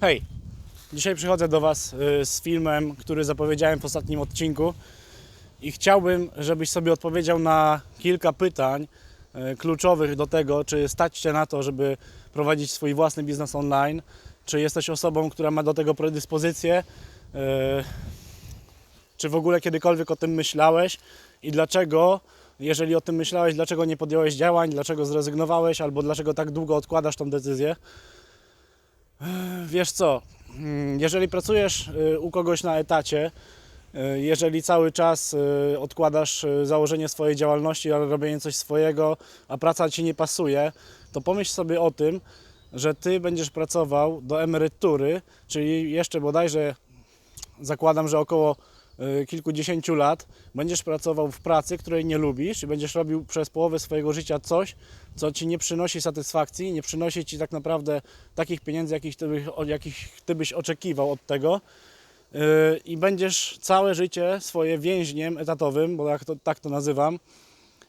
Hej, dzisiaj przychodzę do Was y, z filmem, który zapowiedziałem w ostatnim odcinku i chciałbym, żebyś sobie odpowiedział na kilka pytań y, kluczowych do tego, czy stać Cię na to, żeby prowadzić swój własny biznes online, czy jesteś osobą, która ma do tego predyspozycję, y, czy w ogóle kiedykolwiek o tym myślałeś i dlaczego, jeżeli o tym myślałeś, dlaczego nie podjąłeś działań, dlaczego zrezygnowałeś albo dlaczego tak długo odkładasz tą decyzję. Wiesz co, mm, jeżeli pracujesz y, u kogoś na etacie, y, jeżeli cały czas odkładasz założenie swojej działalności, ale robienie coś swojego, a praca ci nie pasuje, to pomyśl sobie o tym, że ty będziesz pracował do emerytury, czyli jeszcze bodajże zakładam, że około kilkudziesięciu lat będziesz pracował w pracy, której nie lubisz i będziesz robił przez połowę swojego życia coś, co ci nie przynosi satysfakcji, nie przynosi ci tak naprawdę takich pieniędzy, jakich ty, jakich ty byś oczekiwał od tego. Yy, I będziesz całe życie swoje więźniem etatowym, bo tak to, tak to nazywam,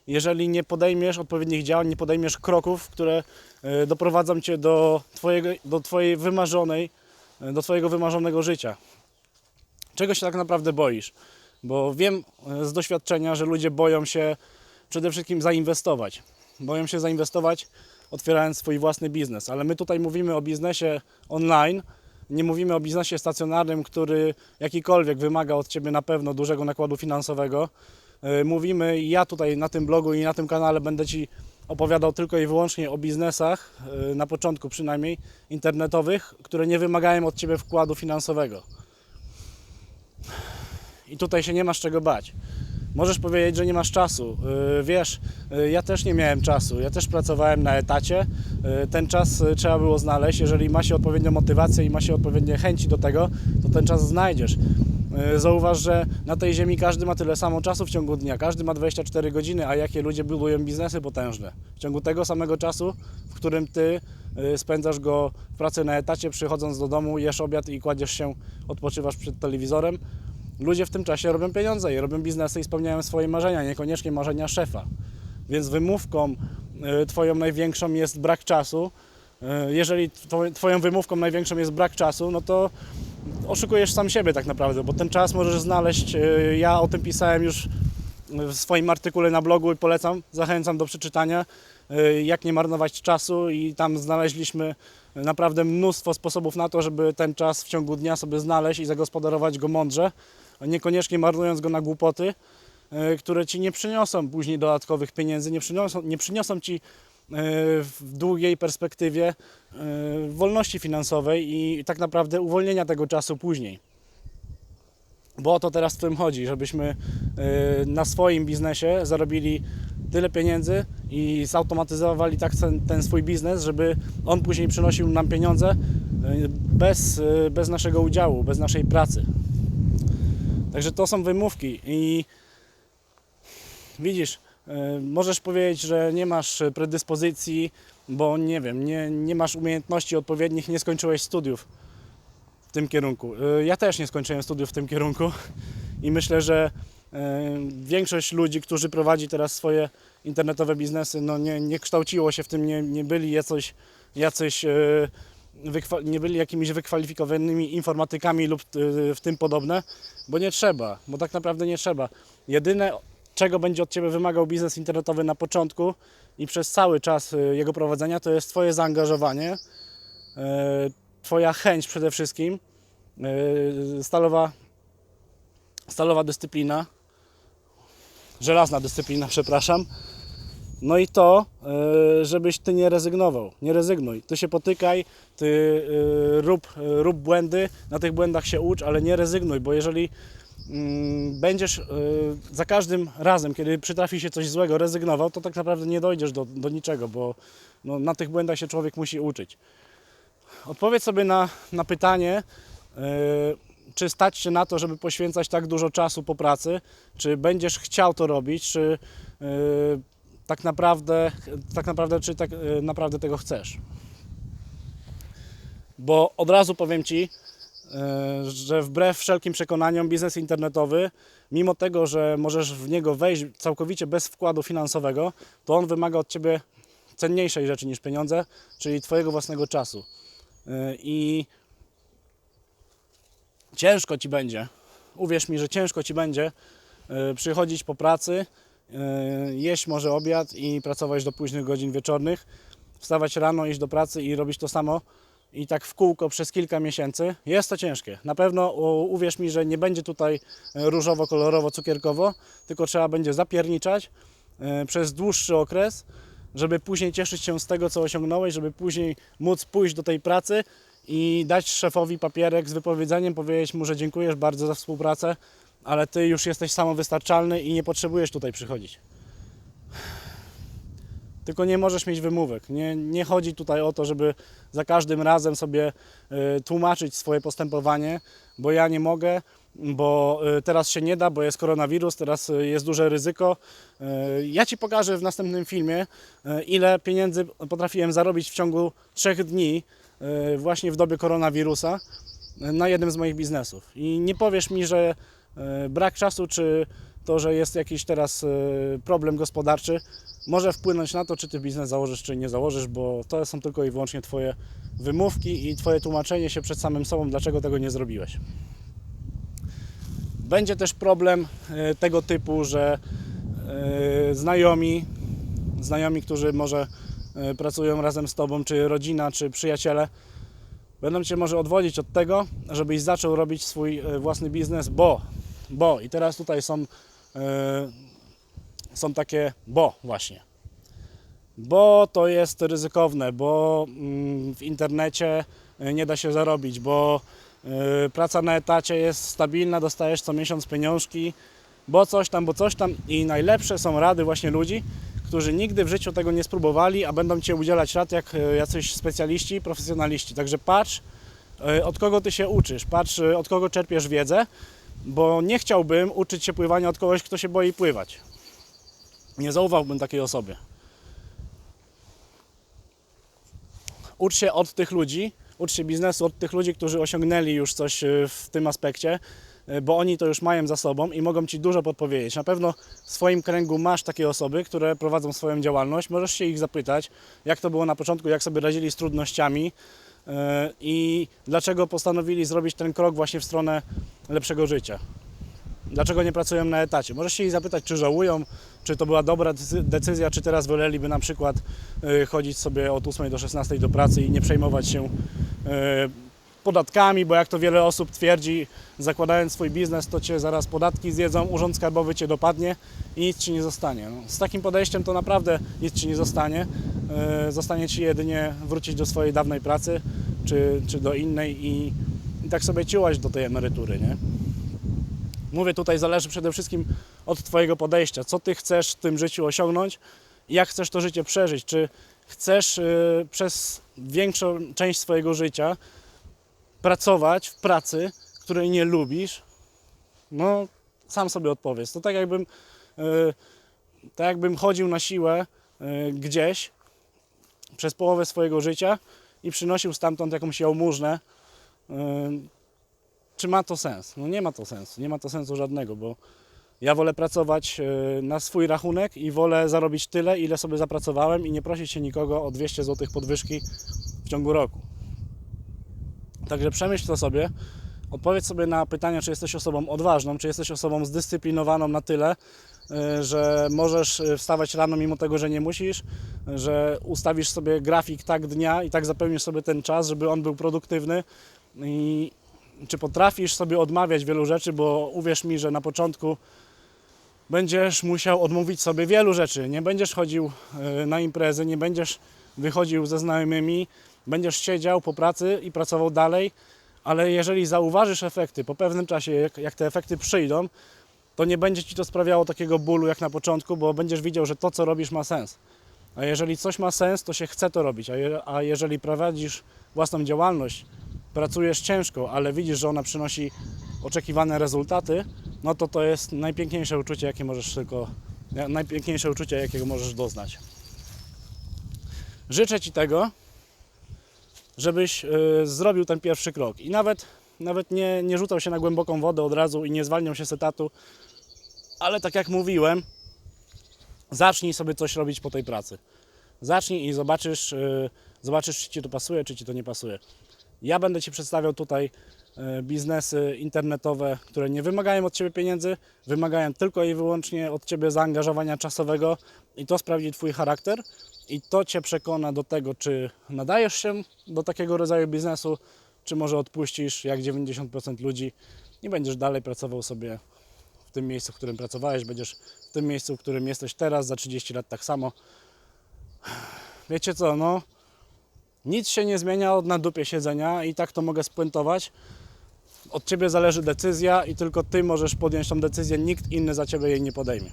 jeżeli nie podejmiesz odpowiednich działań, nie podejmiesz kroków, które yy, doprowadzą cię do, twojego, do twojej wymarzonej, do twojego wymarzonego życia. Czego się tak naprawdę boisz? Bo wiem yy, z doświadczenia, że ludzie boją się przede wszystkim zainwestować. Boją się zainwestować, otwierając swój własny biznes. Ale my tutaj mówimy o biznesie online, nie mówimy o biznesie stacjonarnym, który jakikolwiek wymaga od Ciebie na pewno dużego nakładu finansowego. Yy, Mówimy, ja tutaj na tym blogu i na tym kanale będę Ci opowiadał tylko i wyłącznie o biznesach, yy, na początku przynajmniej, internetowych, które nie wymagają od Ciebie wkładu finansowego. I tutaj się nie masz czego bać. Możesz powiedzieć, że nie masz czasu. Yy, Wiesz, yy, ja też nie miałem czasu. Ja też pracowałem na etacie. Yy, Ten czas trzeba było znaleźć. Jeżeli ma się odpowiednią motywację i ma się odpowiednie chęci do tego, to ten czas znajdziesz. Zauważ, że na tej ziemi każdy ma tyle samo czasu w ciągu dnia. Każdy ma 24 godziny, a jakie ludzie budują biznesy potężne. W ciągu tego samego czasu, w którym ty spędzasz go w pracy na etacie, przychodząc do domu, jesz obiad i kładziesz się, odpoczywasz przed telewizorem, ludzie w tym czasie robią pieniądze i robią biznesy i spełniają swoje marzenia, niekoniecznie marzenia szefa. Więc wymówką y, Twoją największą jest brak czasu. Y, Jeżeli two- Twoją wymówką największą jest brak czasu, no to oszukujesz sam siebie tak naprawdę, bo ten czas możesz znaleźć. y, Ja o tym pisałem już w swoim artykule na blogu i polecam, zachęcam do przeczytania, jak nie marnować czasu i tam znaleźliśmy naprawdę mnóstwo sposobów na to, żeby ten czas w ciągu dnia sobie znaleźć i zagospodarować go mądrze, a niekoniecznie marnując go na głupoty, y, które Ci nie przyniosą później dodatkowych pieniędzy, nie przyniosą, nie przyniosą Ci y, w długiej perspektywie y, wolności finansowej i tak naprawdę uwolnienia tego czasu później. Bo o to teraz w tym chodzi, żebyśmy na swoim biznesie zarobili tyle pieniędzy i zautomatyzowali tak ten, ten swój biznes, żeby on później przynosił nam pieniądze bez, bez naszego udziału, bez naszej pracy. Także to są wymówki i widzisz, y, możesz powiedzieć, że nie masz predyspozycji, bo nie wiem, nie, nie masz umiejętności odpowiednich, nie skończyłeś studiów w tym kierunku. Y, Ja też nie skończyłem studiów w tym kierunku i myślę, że y, większość ludzi, którzy prowadzi teraz swoje internetowe biznesy, no nie, nie kształciło się w tym, nie, nie byli jacyś, wykwa- nie byli jakimiś wykwalifikowanymi informatykami lub y, w tym podobne, bo nie trzeba, bo tak naprawdę nie trzeba. Jedyne, czego będzie od Ciebie wymagał biznes internetowy na początku i przez cały czas y, jego prowadzenia, to jest Twoje zaangażowanie, y, Twoja chęć przede wszystkim, stalowa, stalowa dyscyplina, żelazna dyscyplina, przepraszam. No i to, yy, żebyś ty nie rezygnował, nie rezygnuj. Ty się potykaj, ty yy, rób, yy, rób błędy, na tych błędach się ucz, ale nie rezygnuj, bo jeżeli mm, będziesz za każdym razem, kiedy przytrafi się coś złego, rezygnował, to tak naprawdę nie dojdziesz do, do niczego, bo no, na tych błędach się człowiek musi uczyć. Odpowiedz sobie na, na pytanie, czy stać się na to, żeby poświęcać tak dużo czasu po pracy, czy będziesz chciał to robić, czy tak naprawdę, tak naprawdę, czy tak yy, naprawdę tego chcesz. Bo od razu powiem Ci, yy, że wbrew wszelkim przekonaniom biznes internetowy, mimo tego, że możesz w niego wejść całkowicie bez wkładu finansowego, to on wymaga od Ciebie cenniejszej rzeczy niż pieniądze, czyli Twojego własnego czasu. Yy, I ciężko ci będzie, uwierz mi, że ciężko ci będzie y, przychodzić po pracy, y, jeść może obiad i pracować do późnych godzin wieczornych, wstawać rano, iść do pracy i robić to samo i tak w kółko przez kilka miesięcy. Jest to ciężkie. Na pewno uwierz mi, że nie będzie tutaj różowo, kolorowo, cukierkowo, tylko trzeba będzie zapierniczać e, przez dłuższy okres, żeby później cieszyć się z tego, co osiągnąłeś, żeby później móc pójść do tej pracy i dać szefowi papierek z wypowiedzeniem, powiedzieć mu, że dziękujesz bardzo za współpracę, ale ty już jesteś samowystarczalny i nie potrzebujesz tutaj przychodzić. Tylko nie możesz mieć wymówek. Nie, nie chodzi tutaj o to, żeby za każdym razem sobie y, tłumaczyć swoje postępowanie, bo ja nie mogę, bo y, teraz się nie da, bo jest koronawirus, teraz y, jest duże ryzyko. Y, Ja Ci pokażę w następnym filmie, ile pieniędzy potrafiłem zarobić w ciągu trzech dni właśnie w dobie koronawirusa na jednym z moich biznesów. I nie powiesz mi, że brak czasu, czy to, że jest jakiś teraz y, problem gospodarczy, może wpłynąć na to, czy ty biznes założysz, czy nie założysz, bo to są tylko i wyłącznie Twoje wymówki i Twoje tłumaczenie się przed samym sobą, dlaczego tego nie zrobiłeś. Będzie też problem e, tego typu, że e, znajomi, znajomi, którzy może e, pracują razem z Tobą, czy rodzina, czy przyjaciele, będą Cię może odwodzić od tego, żebyś zaczął robić swój e, własny biznes, bo, bo, i teraz tutaj są, e, są takie bo właśnie. Bo to jest ryzykowne, bo mm, w internecie y, nie da się zarobić, bo y, praca na etacie jest stabilna, dostajesz co miesiąc pieniążki, bo coś tam, bo coś tam. I najlepsze są rady właśnie ludzi, którzy nigdy w życiu tego nie spróbowali, a będą Cię udzielać rad jak jacyś specjaliści, profesjonaliści. Także patrz, od kogo Ty się uczysz, patrz, od kogo czerpiesz wiedzę, bo nie chciałbym uczyć się pływania od kogoś, kto się boi pływać. Nie zaufałbym takiej osobie. ucz się od tych ludzi, ucz się biznesu od tych ludzi, którzy osiągnęli już coś y, w tym aspekcie, y, bo oni to już mają za sobą i mogą Ci dużo podpowiedzieć. Na pewno w swoim kręgu masz takie osoby, które prowadzą swoją działalność. Możesz się ich zapytać, jak to było na początku, jak sobie radzili z trudnościami i dlaczego postanowili zrobić ten krok właśnie w stronę lepszego życia. Dlaczego nie pracują na etacie? Możesz się ich zapytać, czy żałują, czy to była dobra decy- decyzja, czy teraz woleliby na przykład y, chodzić sobie od 8 do 16 do pracy i nie przejmować się y, podatkami, bo jak to wiele osób twierdzi, zakładając swój biznes, to cię zaraz podatki zjedzą, urząd skarbowy cię dopadnie i nic ci nie zostanie. No, z takim podejściem to naprawdę nic ci nie zostanie. Y, Zostanie ci jedynie wrócić do swojej dawnej pracy, czy, czy do innej i, i tak sobie ciułać do tej emerytury, nie? Mówię, tutaj zależy przede wszystkim od Twojego podejścia. Co Ty chcesz w tym życiu osiągnąć jak chcesz to życie przeżyć. Czy chcesz y, przez większą część swojego życia pracować w pracy, której nie lubisz? No, sam sobie odpowiedz. To tak jakbym, y, tak jakbym chodził na siłę y, gdzieś przez połowę swojego życia i przynosił stamtąd jakąś jałmużnę. Y, czy ma to sens? No nie ma to sensu, nie ma to sensu żadnego, bo ja wolę pracować e, na swój rachunek i wolę zarobić tyle, ile sobie zapracowałem i nie prosić się nikogo o 200 zł podwyżki w ciągu roku. Także przemyśl to sobie, odpowiedz sobie na pytania, czy jesteś osobą odważną, czy jesteś osobą zdyscyplinowaną na tyle, e, że możesz e, wstawać rano mimo tego, że nie musisz, że ustawisz sobie grafik tak dnia i tak zapełnisz sobie ten czas, żeby on był produktywny i czy potrafisz sobie odmawiać wielu rzeczy, bo uwierz mi, że na początku będziesz musiał odmówić sobie wielu rzeczy. Nie będziesz chodził na imprezy, nie będziesz wychodził ze znajomymi, będziesz siedział po pracy i pracował dalej, ale jeżeli zauważysz efekty po pewnym czasie, jak, jak te efekty przyjdą, to nie będzie ci to sprawiało takiego bólu jak na początku, bo będziesz widział, że to, co robisz, ma sens. A jeżeli coś ma sens, to się chce to robić. A, je, a jeżeli prowadzisz własną działalność, pracujesz ciężko, ale widzisz, że ona przynosi oczekiwane rezultaty, no to to jest najpiękniejsze uczucie, jakie możesz tylko, najpiękniejsze uczucie, jakiego możesz doznać. Życzę Ci tego, żebyś y, zrobił ten pierwszy krok i nawet, nawet nie, nie rzucał się na głęboką wodę od razu i nie zwalniał się z etatu, ale tak jak mówiłem, zacznij sobie coś robić po tej pracy. Zacznij i zobaczysz, y, zobaczysz, czy Ci to pasuje, czy Ci to nie pasuje. Ja będę Ci przedstawiał tutaj e, biznesy internetowe, które nie wymagają od Ciebie pieniędzy, wymagają tylko i wyłącznie od Ciebie zaangażowania czasowego i to sprawdzi Twój charakter i to Cię przekona do tego, czy nadajesz się do takiego rodzaju biznesu, czy może odpuścisz jak 90% ludzi i będziesz dalej pracował sobie w tym miejscu, w którym pracowałeś, będziesz w tym miejscu, w którym jesteś teraz, za 30 lat tak samo. Wiecie co, no nic się nie zmienia od na dupie siedzenia i tak to mogę spuentować. Od Ciebie zależy decyzja i tylko Ty możesz podjąć tą decyzję, nikt inny za Ciebie jej nie podejmie.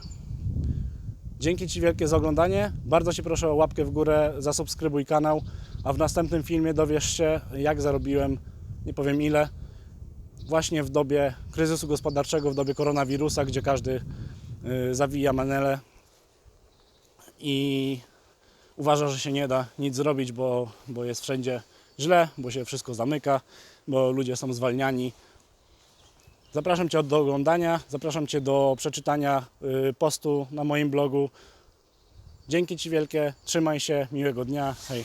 Dzięki Ci wielkie za oglądanie. Bardzo Cię proszę o łapkę w górę, zasubskrybuj kanał, a w następnym filmie dowiesz się, jak zarobiłem, nie powiem ile, właśnie w dobie kryzysu gospodarczego, w dobie koronawirusa, gdzie każdy y, zawija manele i uważa, że się nie da nic zrobić, bo, bo jest wszędzie źle, bo się wszystko zamyka, bo ludzie są zwalniani. Zapraszam Cię do oglądania, zapraszam Cię do przeczytania y, postu na moim blogu. Dzięki Ci wielkie, trzymaj się, miłego dnia, hej.